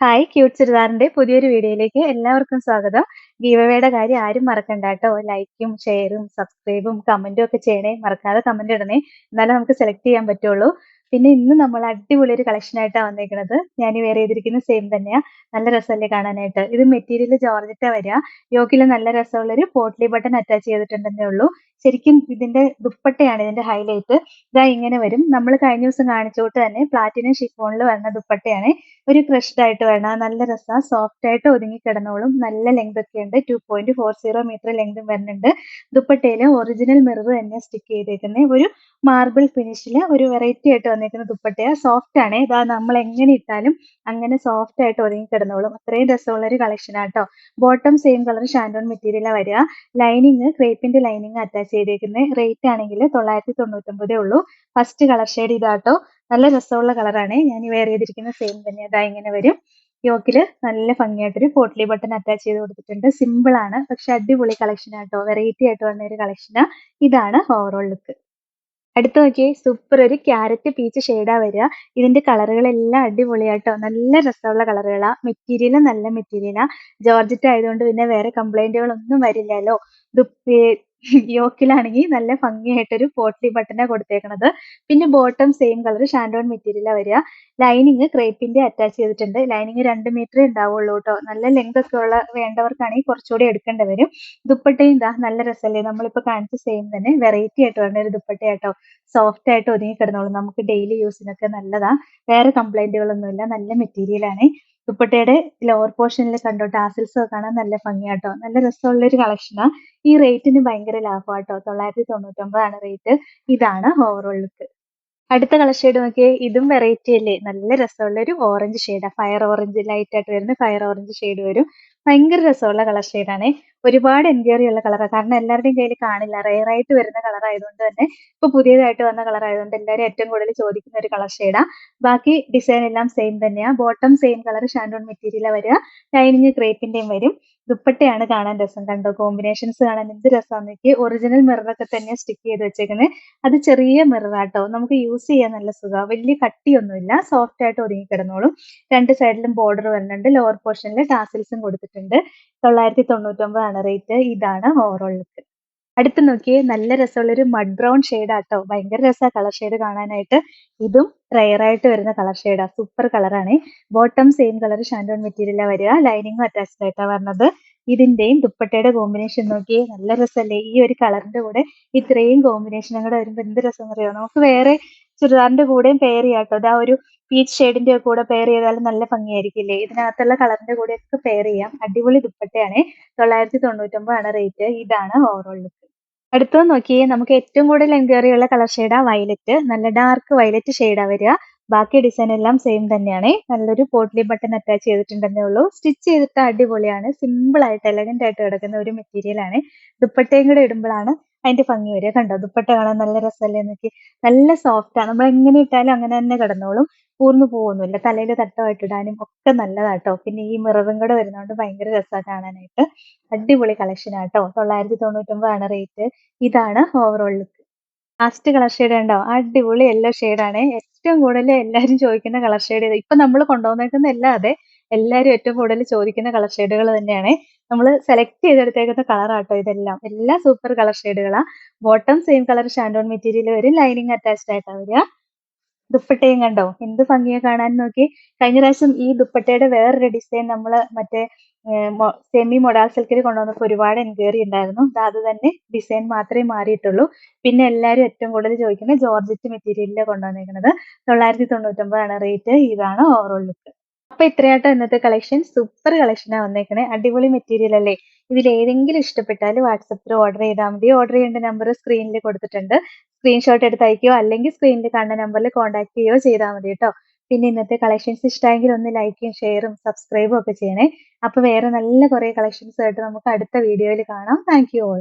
Hi cute ചുരിദാറിന്റെ പുതിയൊരു വീഡിയോയിലേക്ക് എല്ലാവർക്കും സ്വാഗതം. ഗീവവേയുടെ കാര്യം ആരും മറക്കണ്ട കേട്ടോ. ലൈക്കും ഷെയറും സബ്സ്ക്രൈബും കമന്റും ഒക്കെ ചെയ്യണേ. മറക്കാതെ കമന്റ് ഇടണേ. എന്നാലേ നമുക്ക് സെലക്ട് ചെയ്യാൻ പറ്റുള്ളൂ. പിന്നെ ഇന്ന് നമ്മൾ അടിപൊളി ഒരു കളക്ഷൻ ആയിട്ടാണ് വന്നേക്കുന്നത് ഞാൻ വേറെ ചെയ്തിരിക്കുന്ന സെയിം തന്നെയാ. നല്ല രസമല്ലേ കാണാനായിട്ട്. ഇത് മെറ്റീരിയൽ ജോർജറ്റ വരിക. യോക്കിൽ നല്ല രസമുള്ള ഒരു പോട്ട്ലി ബട്ടൺ അറ്റാച്ച് ചെയ്തിട്ടുണ്ടെന്നേ ഉള്ളൂ. ശരിക്കും ഇതിന്റെ ദുപ്പട്ടയാണ് ഇതിന്റെ ഹൈലൈറ്റ് ഇതാ ഇങ്ങനെ വരും. നമ്മൾ കഴിഞ്ഞ ദിവസം കാണിച്ചോട്ട് തന്നെ പ്ലാറ്റിനം ഷിഫോണിൽ വരുന്ന ദുപ്പട്ടയാണ്. ഒരു ക്രഷ്ഡ് ആയിട്ട് വരണം. നല്ല രസമാണ് സോഫ്റ്റ് ആയിട്ട് ഒതുങ്ങി കിടന്നോളും. നല്ല ലെങ്ത് ഒക്കെ ഉണ്ട്. Two point four zero metre ലെങ്തും വരുന്നുണ്ട്. ദുപ്പട്ടയിൽ ഒറിജിനൽ മിറർ തന്നെ സ്റ്റിക്ക് ചെയ്തേക്കുന്നത് ഒരു മാർബിൾ ഫിനിഷിൽ ഒരു വെറൈറ്റി ആയിട്ട് വന്നേക്കുന്ന ദുപ്പട്ടയാ. സോഫ്റ്റ് ആണ്. ഇതാ നമ്മൾ എങ്ങനെ ഇട്ടാലും അങ്ങനെ സോഫ്റ്റ് ആയിട്ട് ഒതുങ്ങി കിടന്നോളും. അത്രയും രസമുള്ള ഒരു കളക്ഷൻ ആട്ടോ ബോട്ടം സെയിം കളർ ഷാൻഡോൺ മെറ്റീരിയലാണ് വരിക. ലൈനിങ് ക്രേപ്പിന്റെ ലൈനിങ് അറ്റാച്ച് ചെയ്തേക്കുന്നത് റേറ്റ് ആണെങ്കിൽ തൊള്ളായിരത്തി തൊണ്ണൂറ്റൊമ്പതേ ഉള്ളൂ. ഫസ്റ്റ് കളർ ഷെയ്ഡ് ഇതാട്ടോ. നല്ല രസമുള്ള കളറാണ് ഞാൻ വെയർ ചെയ്തിരിക്കുന്ന സെയിം തന്നെ. അതാ ഇങ്ങനെ വരും. യോക്കിൽ നല്ല ഭംഗിയായിട്ടൊരു പോട്ട്ലി ബട്ടൺ അറ്റാച്ച് ചെയ്ത് കൊടുത്തിട്ടുണ്ട്. സിമ്പിൾ ആണ്. പക്ഷെ അടിപൊളി കളക്ഷൻ ആട്ടോ. വെറൈറ്റി ആയിട്ട് വന്ന ഒരു കളക്ഷനാ ഇതാണ് ഓവറോൾ ലുക്ക് അടുത്ത് നോക്കിയേ. സൂപ്പർ ഒരു ക്യാരറ്റ് പീച്ച് ഷെയ്ഡാ വരിക. ഇതിന്റെ കളറുകളെല്ലാം അടിപൊളിയാട്ടോ നല്ല രസമുള്ള കളറുകളാ മെറ്റീരിയൽ നല്ല മെറ്റീരിയലാ ജോർജറ്റ് ആയതുകൊണ്ട് പിന്നെ വേറെ കംപ്ലൈന്റുകളൊന്നും വരില്ലല്ലോ. യോക്കിലാണെങ്കിൽ നല്ല ഭംഗിയായിട്ടൊരു പോട്ട്ലി ബട്ടനാണ് കൊടുത്തേക്കണത്. പിന്നെ ബോട്ടം സെയിം കളർ ഷാൻഡോൺ മെറ്റീരിയലാണ് വരിക. ലൈനിങ് ക്രേപ്പിന്റെ അറ്റാച്ച് ചെയ്തിട്ടുണ്ട്. ലൈനിങ് രണ്ട് മീറ്ററേ ഉണ്ടാവുള്ളൂ കേട്ടോ നല്ല ലെങ്ത് ഒക്കെ ഉള്ള വേണ്ടവർക്കാണെങ്കിൽ കുറച്ചുകൂടി എടുക്കേണ്ടി വരും. ദുപ്പട്ടയും ഇതാ നല്ല രസമല്ലേ നമ്മളിപ്പോ കാണിച്ച സെയിം തന്നെ. വെറൈറ്റി ആയിട്ട് വരുന്ന ഒരു ദുപ്പട്ട കേട്ടോ സോഫ്റ്റ് ആയിട്ട് ഒതുങ്ങി കിടന്നോളൂ. നമുക്ക് ഡെയിലി യൂസിനൊക്കെ നല്ലതാ. വേറെ കംപ്ലൈന്റുകളൊന്നുമില്ല നല്ല മെറ്റീരിയൽ ആണ്. ദുപ്പട്ടയുടെ ലോവർ പോർഷനിൽ കണ്ടോ ടാസിൽസ് കാണാൻ നല്ല ഭംഗിയാട്ടോ. നല്ല രസമുള്ള ഒരു കളക്ഷനാ ഈ റേറ്റിന് ഭയങ്കര ലാഭമാട്ടോ. തൊള്ളായിരത്തി തൊണ്ണൂറ്റൊമ്പതാണ് റേറ്റ് ഇതാണ് ഓവറോൾ ലുക്ക് അടുത്ത കളർ ഷെയ്ഡ് നോക്കിയേ ഇതും വെറൈറ്റി അല്ലേ? നല്ല രസമുള്ള ഒരു ഓറഞ്ച് ഷെയ്ഡാ ഫയർ ഓറഞ്ച് ലൈറ്റ് ആയിട്ട് വരുന്ന ഫയർ ഓറഞ്ച് ഷെയ്ഡ് വരും. ഭയങ്കര രസമുള്ള കളർ ഷെയ്ഡാണ് ഒരുപാട് എൻക്വയറി ഉള്ള കളറാണ് കാരണം എല്ലാവരുടെയും കയ്യിൽ കാണില്ല. റെയർ ആയിട്ട് വരുന്ന കളർ ആയതുകൊണ്ട് തന്നെ ഇപ്പൊ പുതിയതായിട്ട് വന്ന കളർ ആയതുകൊണ്ട് എല്ലാവരും ഏറ്റവും കൂടുതൽ ചോദിക്കുന്ന ഒരു കളർ ഷെയ്ഡാ ബാക്കി ഡിസൈൻ എല്ലാം സെയിം തന്നെയാണ് ബോട്ടം സെയിം കളർ ഷാൻഡോൺ മെറ്റീരിയലാണ് വരിക. ലൈനിങ് ക്രേപ്പിന്റെയും വരും. ദുപ്പട്ടയാണ് കാണാൻ രസം. കണ്ടോ? കോമ്പിനേഷൻസ് കാണാൻ എന്ത് രസമാണെന്ന് എനിക്ക് ഒറിജിനൽ മിററൊക്കെ തന്നെ സ്റ്റിക്ക് ചെയ്ത് വെച്ചേക്കുന്നത് അത് ചെറിയ മിററാട്ടോ നമുക്ക് യൂസ് ചെയ്യാൻ നല്ല സുഖമാണ് വലിയ കട്ടിയൊന്നുമില്ല. സോഫ്റ്റ് ആയിട്ട് ഒതുങ്ങി കിടന്നോളും. രണ്ട് സൈഡിലും ബോർഡർ വരുന്നുണ്ട് ലോവർ പോർഷനിൽ ടാസിൽസും കൊടുത്തിട്ടുണ്ട്. തൊള്ളായിരത്തി തൊണ്ണൂറ്റൊമ്പതാണ് റേറ്റ് ഇതാണ് ഓവറോൾ ലുക്ക് അടുത്ത് നോക്കിയേ നല്ല രസമുള്ള ഒരു മഡ് ബ്രൗൺ ഷെയ്ഡ് ആട്ടോ. ഭയങ്കര രസമാണ് കളർ ഷെയ്ഡ് കാണാനായിട്ട്. ഇതും റയർ ആയിട്ട് വരുന്ന കളർ ഷെയ്ഡാ സൂപ്പർ കളറാണ് ബോട്ടം സെയിം കളർ ഷാൻഡോൺ മെറ്റീരിയലാണ് വരിക. ലൈനിങ്ങും അറ്റാച്ച്ഡ് ആയിട്ടാണ് വരുന്നത് ഇതിന്റെയും ദുപ്പട്ടയുടെ കോമ്പിനേഷൻ നോക്കിയേ നല്ല രസമല്ലേ ഈ ഒരു കളറിന്റെ കൂടെ ഇത്രയും കോമ്പിനേഷനും കൂടെ വരുമ്പോൾ എന്ത് രസം അറിയോ? നമുക്ക് വേറെ ചുരിദാറിന്റെ കൂടെയും പെയർ ചെയ്യാം കേട്ടോ. അതാ ഒരു പീച്ച് ഷെയ്ഡിന്റെ കൂടെ പെയർ ചെയ്താലും നല്ല ഭംഗിയായിരിക്കില്ലേ? ഇതിനകത്തുള്ള കളറിന്റെ കൂടെ ഒക്കെ പെയർ ചെയ്യാം. അടിപൊളി ദുപ്പട്ടയാണ്. തൊള്ളായിരത്തി തൊണ്ണൂറ്റൊമ്പതാണ് റേറ്റ് ഇതാണ് ഓവറോൾ ലുക്ക് അടുത്തത് നോക്കിയേ നമുക്ക് ഏറ്റവും കൂടുതൽ എൻക്വയറി ഉള്ള കളർ ഷെയ്ഡാ വയലറ്റ് നല്ല ഡാർക്ക് വയലറ്റ് ഷെയ്ഡാ വരിക. ബാക്കി ഡിസൈൻ എല്ലാം സെയിം തന്നെയാണ്. നല്ലൊരു പോട്ട്ലി ബട്ടൺ അറ്റാച്ച് ചെയ്തിട്ടുണ്ടെന്നേ ഉള്ളൂ. സ്റ്റിച്ച് ചെയ്തിട്ട് അടിപൊളിയാണ്. സിമ്പിൾ ആയിട്ട് എലഗന്റ് ആയിട്ട് കിടക്കുന്ന ഒരു മെറ്റീരിയൽ ആണ്. ദുപ്പട്ടയും കൂടെ ഇടുമ്പോഴാണ് അതിന്റെ ഭംഗി വരിക. കണ്ടോ? ദുപ്പട്ട കാണാൻ നല്ല രസമല്ലേ നോക്കി നല്ല സോഫ്റ്റ് ആണ്. നമ്മൾ എങ്ങനെ ഇട്ടാലും അങ്ങനെ തന്നെ കിടന്നോളും. ഊർന്നു പോകുന്നില്ല. തലയിൽ തട്ടമായിട്ട് ഇടാനും ഒക്കെ നല്ലതാട്ടോ. പിന്നെ ഈ മിററും കൂടെ വരുന്നതുകൊണ്ട് ഭയങ്കര രസമാണ് കാണാനായിട്ട്. അടിപൊളി കളക്ഷൻ ആട്ടോ. തൊള്ളായിരത്തി തൊണ്ണൂറ്റൊമ്പതാണ് റേറ്റ് ഇതാണ് overall look last colour shade ഉണ്ടോ അടിപൊളി യെല്ലോ ആണ്. ഏറ്റവും കൂടുതൽ എല്ലാവരും ചോദിക്കുന്ന കളർ ഷെയ്ഡ് ഇപ്പൊ നമ്മൾ കൊണ്ടുവന്നേക്കുന്ന എല്ലാ അതെ. എല്ലാവരും ഏറ്റവും കൂടുതൽ ചോദിക്കുന്ന കളർ ഷെയ്ഡുകൾ തന്നെയാണ്. നമ്മൾ സെലക്ട് ചെയ്തെടുത്തേക്കുന്ന കളർ ആട്ടോ ഇതെല്ലാം. എല്ലാ സൂപ്പർ കളർ ഷെയ്ഡുകളാ ബോട്ടം സെയിം കളർ ഷാൻഡോൺ മെറ്റീരിയൽ വരും ലൈനിങ് അറ്റാച്ച്ഡ് ആയിട്ടാണ് വരിക. ദുപ്പട്ടയും കണ്ടോ? എന്ത് ഭംഗിയാ കാണാൻ നോക്കി. കഴിഞ്ഞ പ്രാവശ്യം ഈ ദുപ്പട്ടയുടെ വേറൊരു ഡിസൈൻ നമ്മൾ മറ്റേ സെമി മൊഡാൽ സിൽക്കിൽ കൊണ്ടുവന്നപ്പോൾ ഒരുപാട് എൻക്വയറി ഉണ്ടായിരുന്നു. അത് തന്നെ ഡിസൈൻ മാത്രമേ മാറിയിട്ടുള്ളൂ. പിന്നെ എല്ലാവരും ഏറ്റവും കൂടുതൽ ചോദിക്കുന്നത് ജോർജറ്റ് മെറ്റീരിയലിൽ കൊണ്ടുവന്നിരിക്കുന്നത് തൊള്ളായിരത്തി തൊണ്ണൂറ്റൊമ്പതാണ് റേറ്റ് ഇതാണ് ഓവറോൾ ലുക്ക് അപ്പൊ ഇത്രയാട്ടോ ഇന്നത്തെ കളക്ഷൻ സൂപ്പർ കളക്ഷനാണ് വന്നേക്കണേ. അടിപൊളി മെറ്റീരിയൽ അല്ലേ? ഇതിൽ ഏതെങ്കിലും ഇഷ്ടപ്പെട്ടാൽ വാട്സപ്പിൽ ഓർഡർ ചെയ്താൽ മതി. ഓർഡർ ചെയ്യേണ്ട നമ്പർ സ്ക്രീനിൽ കൊടുത്തിട്ടുണ്ട്. സ്ക്രീൻഷോട്ട് എടുത്ത് അയക്കുകയോ അല്ലെങ്കിൽ സ്ക്രീനിൽ കാണുന്ന നമ്പറിൽ കോൺടാക്ട് ചെയ്യുകയോ ചെയ്താൽ മതി കേട്ടോ. പിന്നെ ഇന്നത്തെ കളക്ഷൻസ് ഇഷ്ടമെങ്കിൽ ഒന്ന് ലൈക്കും ഷെയറും സബ്സ്ക്രൈബും ഒക്കെ ചെയ്യണേ. അപ്പൊ വേറെ നല്ല കുറെ കളക്ഷൻസ് ആയിട്ട് നമുക്ക് അടുത്ത വീഡിയോയിൽ കാണാം. Thank you all